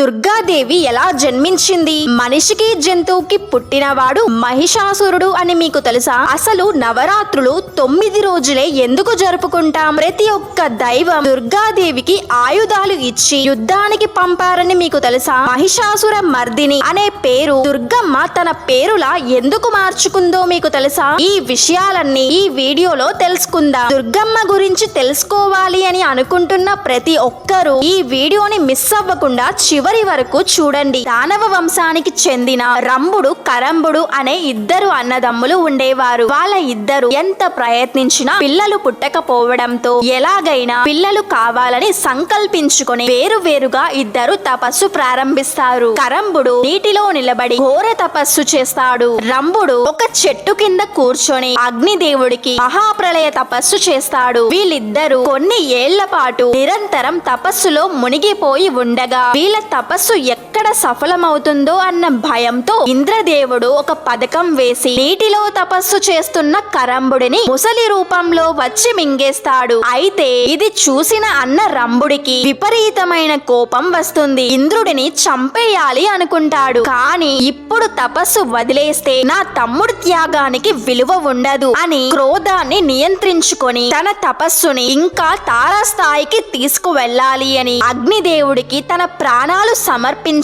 దుర్గాదేవి ఎలా జన్మించింది? మనిషికి జంతువుకి పుట్టినవాడు మహిషాసురుడు అని మీకు తెలుసా? అసలు నవరాత్రులు తొమ్మిది రోజులే ఎందుకు జరుపుకుంటాం? ప్రతి ఒక్క దైవం దుర్గాదేవికి ఆయుధాలు ఇచ్చి యుద్ధానికి పంపారని మీకు తెలుసా? మహిషాసుర మర్దిని అనే పేరు దుర్గమ్మ తన పేరులా ఎందుకు మార్చుకుందో మీకు తెలుసా? ఈ విషయాలన్నీ ఈ వీడియోలో తెలుసుకుందాం. దుర్గమ్మ గురించి తెలుసుకోవాలి అని అనుకుంటున్న ప్రతి ఒక్కరూ ఈ వీడియోని మిస్ అవ్వకుండా చివరి వరకు చూడండి. దానవ వంశానికి చెందిన రంభుడు కరంబుడు అనే ఇద్దరు అన్నదమ్ములు ఉండేవారు. వాళ్ళ ఇద్దరు ఎంత ప్రయత్నించినా పిల్లలు పుట్టకపోవడంతో ఎలాగైనా పిల్లలు కావాలని సంకల్పించుకొని వేరు వేరుగా ఇద్దరు తపస్సు ప్రారంభిస్తారు. కరంబుడు నీటిలో నిలబడి ఘోర తపస్సు చేస్తాడు. రంభుడు ఒక చెట్టు కింద కూర్చొని అగ్నిదేవుడికి మహాప్రలయ తపస్సు చేస్తాడు. వీళ్ళిద్దరూ కొన్ని ఏళ్ళ పాటు నిరంతరం తపస్సులో మునిగిపోయి ఉండగా వీళ్ళ తపస్సు ఎక్కడ సఫలమవుతుందో అన్న భయంతో ఇంద్రదేవుడు ఒక పథకం వేసి నీటిలో తపస్సు చేస్తున్న కరంబుడిని ముసలి రూపంలో వచ్చి మింగేస్తాడు. అయితే ఇది చూసిన అన్న రంభుడికి విపరీతమైన కోపం వస్తుంది. ఇంద్రుడిని చంపేయాలి అనుకుంటాడు. కానీ ఇప్పుడు తపస్సు వదిలేస్తే నా తమ్ముడు త్యాగానికి విలువ ఉండదు అని క్రోధాన్ని నియంత్రించుకొని తన తపస్సుని ఇంకా తారాస్థాయికి తీసుకువెళ్ళాలి అని అగ్నిదేవుడికి తన ప్రాణాలు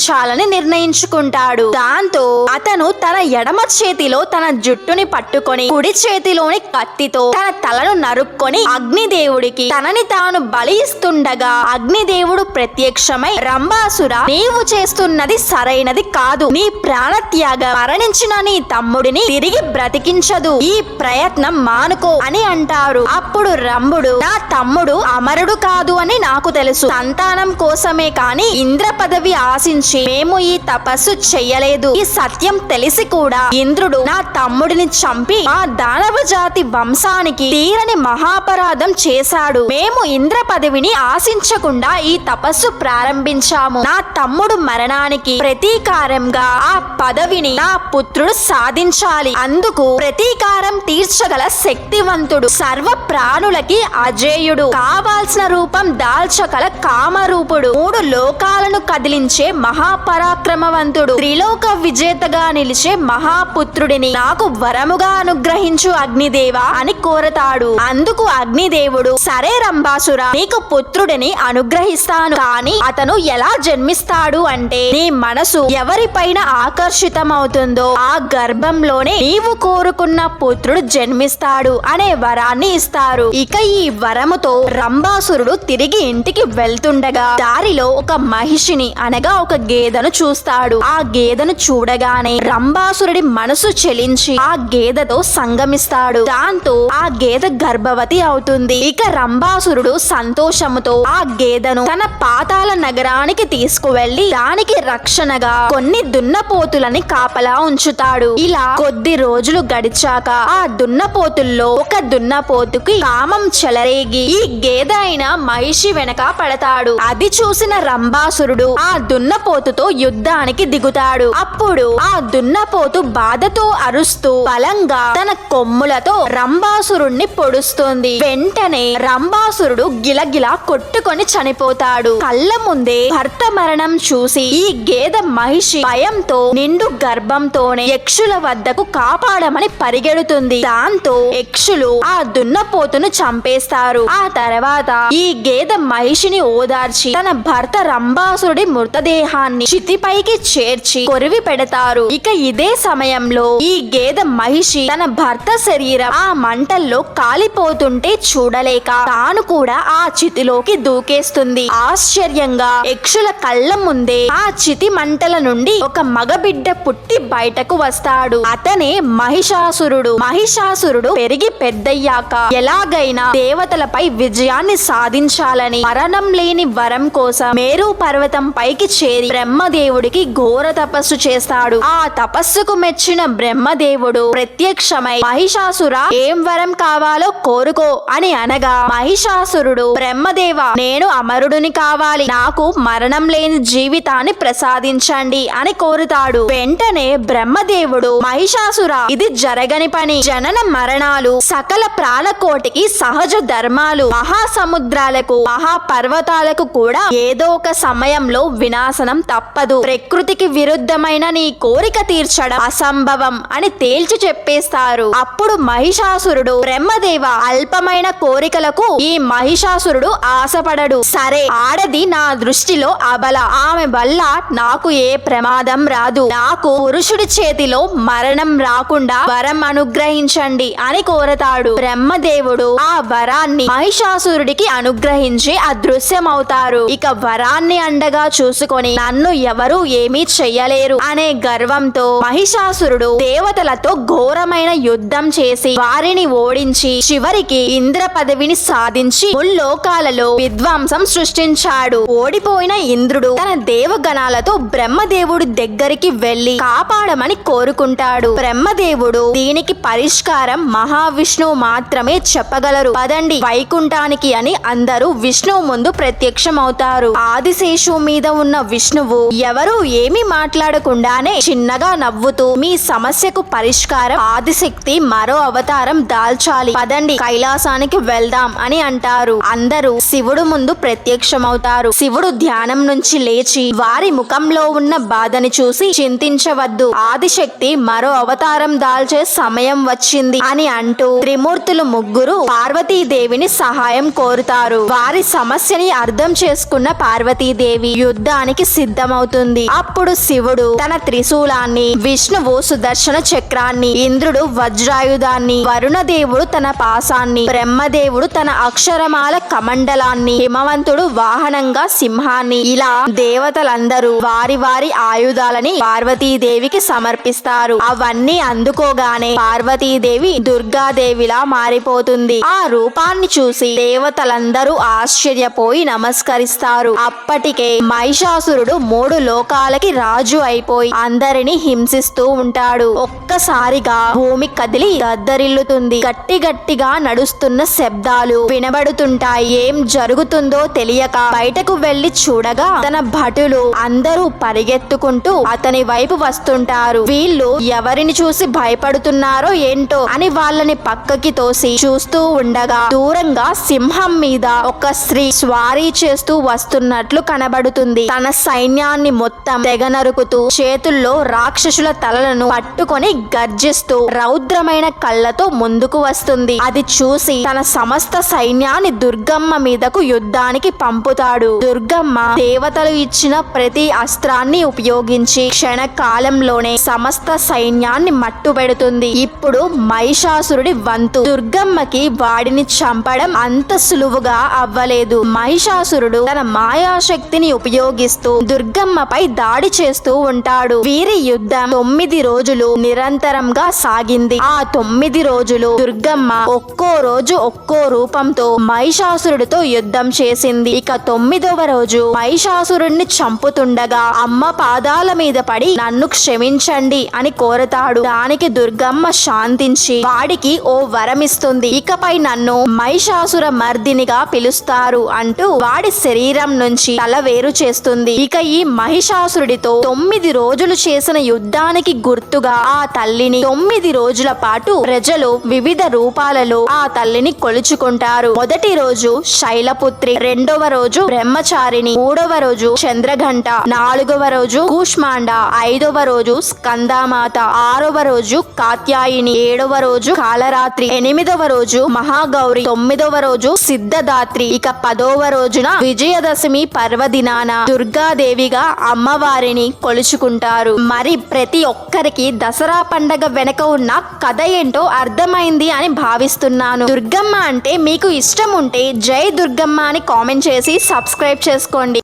ఉంచాలని నిర్ణయించుకుంటాడు. దాంతో అతను తన ఎడమ చేతిలో తన జుట్టుని పట్టుకొని కుడి చేతిలోని కత్తితో తన తలను నరుక్కొని అగ్నిదేవుడికి తనని తాను బలి ఇస్తుండగా అగ్నిదేవుడు ప్రత్యక్షమై రంభాసుర నీవు చేస్తున్నది సరైనది కాదు. నీ ప్రాణత్యాగ మరణించిన నీ తమ్ముడిని తిరిగి బ్రతికించదు. ఈ ప్రయత్నం మానుకో అని అంటారు. అప్పుడు రంభుడు నా తమ్ముడు అమరుడు కాదు అని నాకు తెలుసు. సంతానం కోసమే కాని ఇంద్ర పదవి ఆశించి మేము ఈ తపస్సు చెయ్యలేదు ఈ సత్యం తెలిసి కూడా ఇంద్రుడు నా తమ్ముడిని చంపి మా దానవ జాతి వంశానికి తీరని మహాపరాధం చేశాడు. మేము ఇంద్ర పదవిని ఆశించకుండా ఈ తపస్సు ప్రారంభించాము. నా తమ్ముడు మరణానికి ప్రతీకారంగా ఆ పదవిని నా పుత్రుడు సాధించాలి. అందుకు ప్రతీకారం తీర్చగల శక్తివంతుడు సర్వ ప్రాణులకి అజేయుడు కావాల్సిన రూపం దాల్చగల కామరూపుడు మూడు లోకాలను కదిలించే మహా మహాపరాక్రమవంతుడు. త్రిలోక విజేతగా నిలిచే మహాపుత్రుడిని నాకు వరముగా అనుగ్రహించు అగ్నిదేవ అని కోరతాడు. అందుకు అగ్నిదేవుడు సరే రంభాసుర నీకు పుత్రుడిని అనుగ్రహిస్తాను. కానీ అతను ఎలా జన్మిస్తాడు అంటే నీ మనసు ఎవరిపైన ఆకర్షితమవుతుందో ఆ గర్భంలోనే నీవు కోరుకున్న పుత్రుడు జన్మిస్తాడు అనే వరాన్ని ఇస్తారు. ఇక ఈ వరముతో రంభాసురుడు తిరిగి ఇంటికి వెళ్తుండగా దారిలో ఒక మహిషిని అనగా ఒక గేదెను చూస్తాడు. ఆ గేదెను చూడగానే రంభాసురుడి మనసు చెలించి ఆ గేదెతో సంగమిస్తాడు. దాంతో ఆ గేదె గర్భవతి అవుతుంది. ఇక రంభాసురుడు సంతోషముతో ఆ గేదెను తన పాతాల నగరానికి తీసుకువెళ్ళి దానికి రక్షణగా కొన్ని దున్నపోతులని కాపలా ఉంచుతాడు. ఇలా కొద్ది రోజులు గడిచాక ఆ దున్నపోతుల్లో ఒక దున్నపోతుకి కామం చెలరేగి ఈ గేదె అయిన మహిషి వెనక పడతాడు. అది చూసిన రంభాసురుడు ఆ దున్నపోతు దున్నపోతుతో యుద్ధానికి దిగుతాడు. అప్పుడు ఆ దున్నపోతు బాధతో అరుస్తూ బలంగా తన కొమ్ములతో రంభాసురుణ్ణి పొడుస్తుంది. వెంటనే రంభాసురుడు గిలగిలా కొట్టుకొని చనిపోతాడు. కళ్ళ ముందే భర్త మరణం చూసి ఈ గేద మహిషి భయంతో నిండు గర్భంతోనే యక్షుల వద్దకు కాపాడమని పరిగెడుతుంది. దాంతో యక్షులు ఆ దున్నపోతును చంపేస్తారు. ఆ తర్వాత ఈ గేద మహిషిని ఓదార్చి తన భర్త రంభాసురుడి మృతదేహాన్ని చితిపైకి చేర్చి కొరివి పెడతారు. ఇక ఇదే సమయంలో ఈ గేదె మహిషి తన భర్త శరీరం ఆ మంటల్లో కాలిపోతుంటే చూడలేక తాను కూడా ఆ చితిలోకి దూకేస్తుంది. ఆశ్చర్యంగా యక్షుల కళ్ళ ముందే ఆ చితి మంటల నుండి ఒక మగబిడ్డ పుట్టి బయటకు వస్తాడు. అతనే మహిషాసురుడు. మహిషాసురుడు పెరిగి పెద్దయ్యాక ఎలాగైనా దేవతలపై విజయాన్ని సాధించాలని మరణం లేని వరం కోసం మేరు పర్వతం పైకి చేరి బ్రహ్మదేవుడికి ఘోర తపస్సు చేస్తాడు. ఆ తపస్సుకు మెచ్చిన బ్రహ్మదేవుడు ప్రత్యక్షమై మహిషాసుర ఏం వరం కావాలో కోరుకో అని అనగా మహిషాసురుడు బ్రహ్మదేవ నేను అమరుడిని కావాలి. నాకు మరణం లేని జీవితాన్ని ప్రసాదించండి అని కోరుతాడు. వెంటనే బ్రహ్మదేవుడు మహిషాసుర ఇది జరగని పని. జనన మరణాలు సకల ప్రాణకోటికి సహజ ధర్మాలు మహాసముద్రాలకు మహాపర్వతాలకు కూడా ఏదో ఒక సమయంలో వినాశనం తప్పదు. ప్రకృతికి విరుద్ధమైన నీ కోరిక తీర్చడం అసంభవం అని తేల్చి చెప్పేస్తారు. అప్పుడు మహిషాసురుడు బ్రహ్మదేవ అల్పమైన కోరికలకు ఈ మహిషాసురుడు ఆశపడడు. సరే ఆడది నా దృష్టిలో అబల. ఆమె వల్ల నాకు ఏ ప్రమాదం రాదు. నాకు పురుషుడి చేతిలో మరణం రాకుండా వరం అనుగ్రహించండి అని కోరతాడు బ్రహ్మదేవుడు. ఆ వరాన్ని మహిషాసురుడికి అనుగ్రహించి అదృశ్యమవుతారు. ఇక వరాన్ని అండగా చూసుకొని నన్ను ఎవరు ఏమీ చెయ్యలేరు అనే గర్వంతో మహిషాసురుడు దేవతలతో ఘోరమైన యుద్ధం చేసి వారిని ఓడించి చివరికి ఇంద్ర పదవిని సాధించి ముల్లోకాలలో విధ్వంసం సృష్టించాడు. ఓడిపోయిన ఇంద్రుడు తన దేవగణాలతో బ్రహ్మదేవుడి దగ్గరికి వెళ్ళి కాపాడమని కోరుకుంటాడు. బ్రహ్మదేవుడు దీనికి పరిష్కారం మహావిష్ణువు మాత్రమే చెప్పగలరు. పదండి వైకుంఠానికి అని అందరూ విష్ణువు ముందు ప్రత్యక్షమవుతారు. ఆదిశేషు మీద ఉన్న విష్ణువు ఎవరు ఏమీ మాట్లాడకుండానే చిన్నగా నవ్వుతూ మీ సమస్యకు పరిష్కారం ఆదిశక్తి మరో అవతారం దాల్చాలి. పదండి కైలాసానికి వెళ్దాం అని అంటారు. అందరూ శివుడు ముందు ప్రత్యక్షమవుతారు. శివుడు ధ్యానం నుంచి లేచి వారి ముఖంలో ఉన్న బాధని చూసి చింతించవద్దు. ఆదిశక్తి మరో అవతారం దాల్చే సమయం వచ్చింది అని అంటూ త్రిమూర్తులు ముగ్గురు పార్వతీదేవిని సహాయం కోరుతారు. వారి సమస్యని అర్థం చేసుకున్న పార్వతీదేవి యుద్ధానికి సిద్ధమవుతుంది. అప్పుడు శివుడు తన త్రిశూలాన్ని విష్ణువు సుదర్శన చక్రాన్ని ఇంద్రుడు వజ్రాయుధాన్ని వరుణదేవుడు తన పాసాన్ని బ్రహ్మదేవుడు తన అక్షరమాల కమండలాన్ని హిమవంతుడు వాహనంగా సింహాన్ని ఇలా దేవతలందరూ వారి వారి ఆయుధాలని పార్వతీదేవికి సమర్పిస్తారు. అవన్నీ అందుకోగానే పార్వతీదేవి దుర్గాదేవిలా మారిపోతుంది. ఆ రూపాన్ని చూసి దేవతలందరూ ఆశ్చర్యపోయి నమస్కరిస్తారు. అప్పటికే మహిషాసురుడు మూడు లోకాలకి రాజు అయిపోయి అందరిని హింసిస్తూ ఉంటాడు. ఒక్కసారిగా భూమి కదిలి దద్దరిల్లుతుంది గట్టి గట్టిగా నడుస్తున్న శబ్దాలు వినబడుతుంటాయి. ఏం జరుగుతుందో తెలియక బయటకు వెళ్ళి చూడగా తన భటులు అందరూ పరిగెత్తుకుంటూ అతని వైపు వస్తుంటారు. వీళ్ళు ఎవరిని చూసి భయపడుతున్నారో ఏంటో అని వాళ్ళని పక్కకి తోసి చూస్తూ ఉండగా దూరంగా సింహం మీద ఒక స్త్రీ స్వారీ చేస్తూ వస్తున్నట్లు కనబడుతుంది. తన సైన్యాన్ని మొత్తం తెగ నరుకుతూ చేతుల్లో రాక్షసుల తలలను పట్టుకొని గర్జిస్తూ రౌద్రమైన కళ్ళతో ముందుకు వస్తుంది. అది చూసి తన సమస్త సైన్యాన్ని దుర్గమ్మ మీదకు యుద్ధానికి పంపుతాడు. దుర్గమ్మ దేవతలు ఇచ్చిన ప్రతి అస్త్రాన్ని ఉపయోగించి క్షణ కాలంలోనే సమస్త సైన్యాన్ని మట్టుబెడుతుంది ఇప్పుడు మహిషాసురుడి వంతు. దుర్గమ్మకి వాడిని చంపడం అంత సులువుగా అవ్వలేదు. మహిషాసురుడు తన మాయాశక్తిని ఉపయోగిస్తూ దుర్గ దుర్గమ్మపై దాడి చేస్తూ ఉంటాడు. వీరి యుద్ధం తొమ్మిది రోజులు నిరంతరంగా సాగింది. ఆ తొమ్మిది రోజులు దుర్గమ్మ ఒక్కో రోజు ఒక్కో రూపంతో మహిషాసురుడితో యుద్ధం చేసింది. ఇక తొమ్మిదవ రోజు మహిషాసురుణ్ణి చంపుతుండగా అమ్మ పాదాల మీద పడి నన్ను క్షమించండి అని కోరతాడు. దానికి దుర్గమ్మ శాంతించి వాడికి ఓ వరమిస్తుంది ఇకపై నన్ను మహిషాసుర మర్దినిగా పిలుస్తారు అంటూ వాడి శరీరం నుంచి తల వేరు చేస్తుంది. ఇక ఈ మహిషాసురుడితో తొమ్మిది రోజులు చేసిన యుద్ధానికి గుర్తుగా ఆ తల్లిని తొమ్మిది రోజుల పాటు ప్రజలు వివిధ రూపాలలో ఆ తల్లిని కొలుచుకుంటారు. మొదటి రోజు శైలపుత్రి రెండవ రోజు బ్రహ్మచారిణి మూడవ రోజు చంద్రఘంట నాలుగవ రోజు కూష్మాండ ఐదవ రోజు స్కందామాత ఆరవ రోజు కాత్యాయిని ఏడవ రోజు కాలరాత్రి ఎనిమిదవ రోజు మహాగౌరి తొమ్మిదవ రోజు సిద్ధదాత్రి ఇక పదవ రోజున విజయదశమి పర్వదినాన దుర్గాదేవి దుర్గాదేవిగా అమ్మవారిని కొలుచుకుంటారు. మరి ప్రతి ఒక్కరికి దసరా పండగ వెనక ఉన్న కథ ఏంటో అర్థమైంది అని భావిస్తున్నాను. దుర్గమ్మ అంటే మీకు ఇష్టం ఉంటే జై దుర్గమ్మ అని కామెంట్ చేసి సబ్స్క్రైబ్ చేసుకోండి.